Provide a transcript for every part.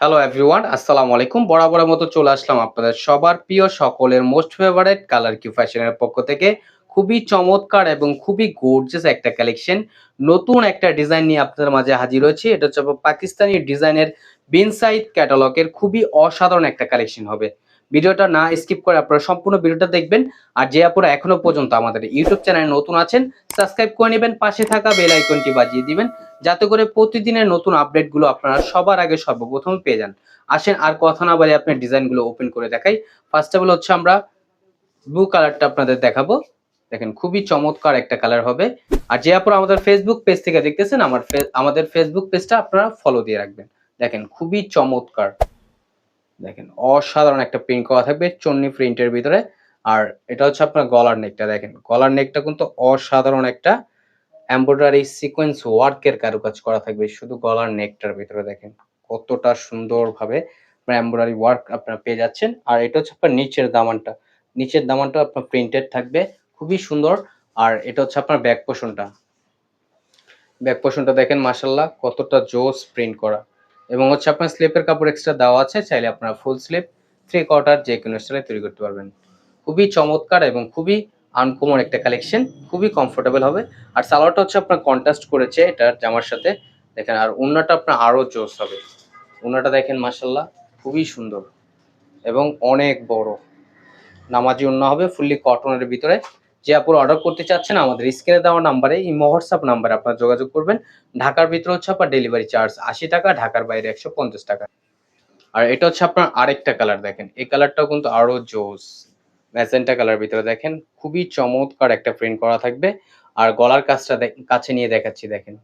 Hello everyone আসসালামু আলাইকুম বরাবরের মতো চলে আসলাম আপনাদের সবার প্রিয় সকলের মোস্ট ফেভারেট কালার কিউ ফ্যাশনের পক্ষ থেকে। খুবই চমৎকার এবং খুবই গোর্জিয়াস একটা কালেকশন নতুন একটা ডিজাইন নিয়ে আপনাদের মাঝে হাজির হয়েছি। এটা হচ্ছে পাকিস্তানি ডিজাইনের বিনসাইড ক্যাটালগের খুবই অসাধারণ একটা কালেকশন হবে। ভিডিওটা না স্কিপ করে আপনারা সম্পূর্ণ ভিডিওটা দেখবেন। আর যে আপনারা এখনও পর্যন্ত আমাদের ইউটিউব চ্যানেলে নতুন আছেন সাবস্ক্রাইব করে নেবেন। পাশে থাকা বেল আইকনটি বাজিয়ে দিবেন। যাতে করে প্রতিদিনের নতুন আপডেটগুলো আপনারা সবার আগে সর্বপ্রথম পেয়ে যান। আসেন আর কথা না বলে আপনার ডিজাইনগুলো ওপেন করে দেখাই। ফার্স্ট অফ অল হচ্ছে আমরা ব্লু কালারটা আপনাদের দেখাবো। দেখেন খুবই চমৎকার একটা কালার হবে। আর যে আপনারা আমাদের ফেসবুক পেজ থেকে দেখতেছেন, আমার আমাদের ফেসবুক পেজটা আপনারা ফলো দিয়ে রাখবেন। দেখেন খুবই চমৎকার। দেখেন অসাধারণ একটা প্রিন্ট করা থাকবে চন্নি প্রিন্টের ভিতরে। আর এটা হচ্ছে আপনার গলার নেকটা দেখেন। গলার নেকটা কিন্তু অসাধারণ একটা এমব্রয়ডারি সিকোয়েন্স ওয়ার্কের কারুকাজ করা থাকবে, শুধু গলার নেকটার ভিতরে দেখেন। কতটা সুন্দরভাবে আপনার এমব্রয়ডারি ওয়ার্ক আপনারা পেয়ে যাচ্ছেন। আর এটা হচ্ছে আপনার নিচের দামানটা। নিচের দামানটা আপনার প্রিন্টেড থাকবে, খুবই সুন্দর। আর এটা হচ্ছে আপনার ব্যাক পোষণটা ব্যাক পোষণটা দেখেন মাসাল্লাহ কতটা জোস প্রিন্ট করা। এবং হচ্ছে আপনার স্লিপের কাপড় এক্সট্রা দেওয়া আছে, চাইলে আপনারা ফুল স্লিপ থ্রি কোয়ার্টার যে কোনো স্টাইলে তৈরি করতে পারবেন। খুবই চমৎকার এবং খুবই আনকমন একটা কালেকশন খুবই কমফোর্টেবল হবে। আর সালোয়ারটা হচ্ছে আপনার কন্ট্রাস্ট করেছে এটার জামার সাথে। দেখেন, আর ওন্নাটা আপনার আরও জোস হবে। ওন্নাটা দেখেন মাসাল্লাহ খুবই সুন্দর এবং অনেক বড়। নামাজি ওন্না হবে ফুললি কটনের ভিতরে। যে আপুর অর্ডার করতে চাচ্ছেন, আমাদের স্ক্রিনে দেওয়া নাম্বারে এই হোয়াটসঅ্যাপ নাম্বারে আপনার যোগাযোগ করবেন। ঢাকার ভিতরে হচ্ছে আপনার ডেলিভারি চার্জ আশি টাকা, ঢাকার বাইরে একশো পঞ্চাশ টাকা। আর এটা হচ্ছে আপনার আরেকটা কালার দেখেন, এই কালারটাও কিন্তু আরও জোস। ম্যাজেন্টা কালার ভিতরে দেখেন, খুবই চমৎকার একটা প্রিন্ট করা থাকবে। আর গলার কাজটা কাছে নিয়ে দেখাচ্ছি, দেখেন,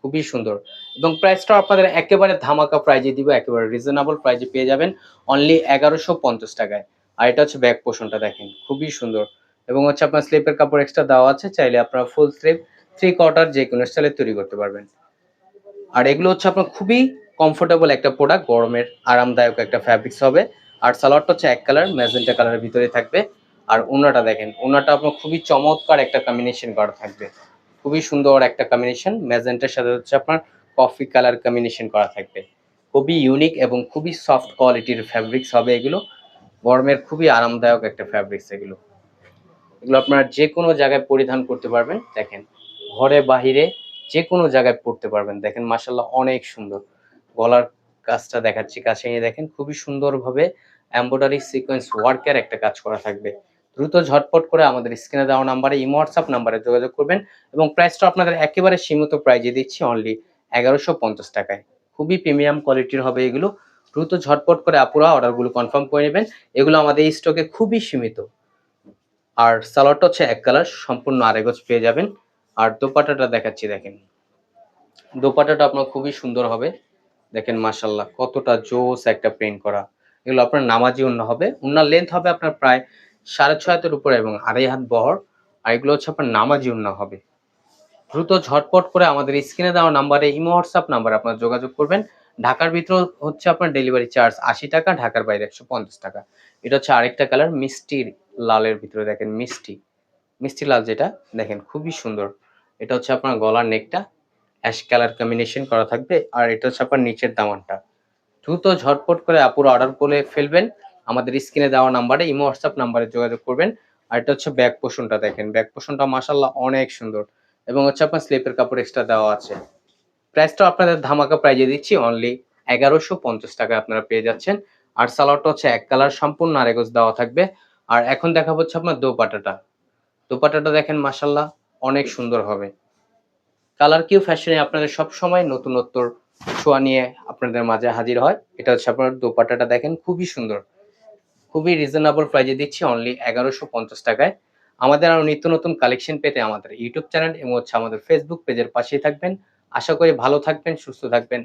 খুবই সুন্দর। এবং প্রাইসটা আপনাদের একেবারে ধামাকা প্রাইজে দিব, একেবারে রিজনেবল প্রাইজে পেয়ে যাবেন অনলি এগারোশো পঞ্চাশ টাকায়। আর এটা হচ্ছে ব্যাক পোর্শনটা দেখেন, খুবই সুন্দর। এবং হচ্ছে আপনার স্লিপের কাপড় এক্সট্রা দেওয়া আছে, চাইলে আপনারা ফুল স্লিপ থ্রি কোয়ার্টার যে কোনো স্টাইলে তৈরি করতে পারবেন। আর এগুলো হচ্ছে আপনার খুবই কমফোর্টেবল একটা প্রোডাক্ট গরমের আরামদায়ক একটা ফ্যাব্রিক্স হবে। আর সালোয়ারটা হচ্ছে এক কালার ম্যাজেন্টা কালারের ভিতরে থাকবে। আর ওনাটা দেখেন ওনাটা আপনার খুবই চমৎকার একটা কম্বিনেশন করা থাকবে। খুবই সুন্দর একটা কম্বিনেশন ম্যাজেন্টার সাথে হচ্ছে আপনার কফি কালার কম্বিনেশন করা থাকবে। খুবই ইউনিক এবং খুবই সফট কোয়ালিটির ফ্যাব্রিক্স হবে এগুলো। গরমের খুবই আরামদায়ক একটা ফ্যাব্রিক্স এগুলো। এগুলো আপনারা যে কোনো জায়গায় পরিধান করতে পারবেন। দেখেন, ঘরে বাহিরে যে কোনো জায়গায় পরতে পারবেন। দেখেন মাসাল্লাহ অনেক সুন্দর। গলার কাজটা দেখাচ্ছি, কাছে নিয়ে দেখেন, খুবই সুন্দরভাবে এমব্রয়ডারি সিকোয়েন্স ওয়ার্কের একটা কাজ করা থাকবে। দ্রুত ঝটপট করে আমাদের স্ক্রিনে দেওয়া নাম্বারে ইমো হোয়াটসঅ্যাপ নাম্বারে যোগাযোগ করবেন এবং প্রাইসটা আপনাদের একেবারে সীমিত প্রাইজে দিচ্ছি অনলি এগারোশো পঞ্চাশ টাকায়। খুবই প্রিমিয়াম কোয়ালিটির হবে এগুলো। দ্রুত ঝটপট করে আপুরা অর্ডারগুলো কনফার্ম করে নেবেন। এগুলো আমাদের এই স্টকে খুবই সীমিত। আর সালোয়ারটা হচ্ছে এক কালার সম্পূর্ণ আরেগজ পেয়ে যাবেন। আর দোপাটাটা দেখাচ্ছি, দেখেন। দোপাটাটা আপনার খুবই সুন্দর হবে। দেখেন মাসাল্লাহ কতটা জোস একটা প্রিন্ট করা। এগুলো আপনার নামাজি উন্না হবে। উন্নার লেন্থ হবে আপনার প্রায় সাড়ে ছয় হাতের উপরে এবং আড়াই হাত বহর। আর এগুলো হচ্ছে আপনার নামাজি উন্না হবে। দ্রুত ঝটপট করে আমাদের স্ক্রিনে দেওয়া নাম্বারে, ইমো, হোয়াটসঅ্যাপ নাম্বারে আপনার যোগাযোগ করবেন। ঢাকার ভিতরে হচ্ছে আপনার ডেলিভারি চার্জ আশি টাকা, ঢাকার বাইরে একশো পঞ্চাশ টাকা। এটা হচ্ছে আরেকটা কালার, মিষ্টি লালের ভিতরে দেখেন মিষ্টি। মিষ্টি লাল যেটা, দেখেন খুবই সুন্দর। এটা হচ্ছে আপনার গলার নেকটা। অ্যাশ কালার কম্বিনেশন করা থাকবে। আর এটা হচ্ছে আপনার নিচের দামানটা। দ্রুত ঝটপট করে আপুর অর্ডার করে ফেলবেন। আমাদের স্ক্রিনে দেওয়া নাম্বারে, ইমো, হোয়াটসঅ্যাপ নাম্বারে যোগাযোগ করবেন। আর এটা হচ্ছে ব্যাক পোষণটা দেখেন। ব্যাক পোষণটা মাসাল্লাহ অনেক সুন্দর। এবং হচ্ছে আপনার স্লিপের কাপড় এক্সট্রা দেওয়া আছে। প্রাইসটা আপনাদের ধামাকা প্রাইজে দিচ্ছি। অনলি এগারোশো পঞ্চাশ টাকা আপনারা পেয়ে যাচ্ছেন। আর সালোয়ারটা হচ্ছে এক কালার সম্পূর্ণ আরেগজ দেওয়া থাকবে। আর এখন দেখা হচ্ছে আপনার দোপাটাটা দোপাটাটা দেখেন মাসাল্লাহ অনেক সুন্দর হবে। কালার কিউ ফ্যাশনে আপনাদের সব সময় নতুনত্বর ছোঁয়া নিয়ে আপনাদের মাঝে হাজির হয়। এটা হচ্ছে আপনার দোপাটাটা দেখেন, খুবই সুন্দর। খুবই রিজনেবল প্রাইজে দিচ্ছি অনলি এগারোশো পঞ্চাশ টাকায়। আমাদের আরও নিত্য নতুন কালেকশন পেতে আমাদের ইউটিউব চ্যানেল এবং হচ্ছে আমাদের ফেসবুক পেজের পাশেই থাকবেন। আশা করি ভালো থাকবেন, সুস্থ থাকবেন।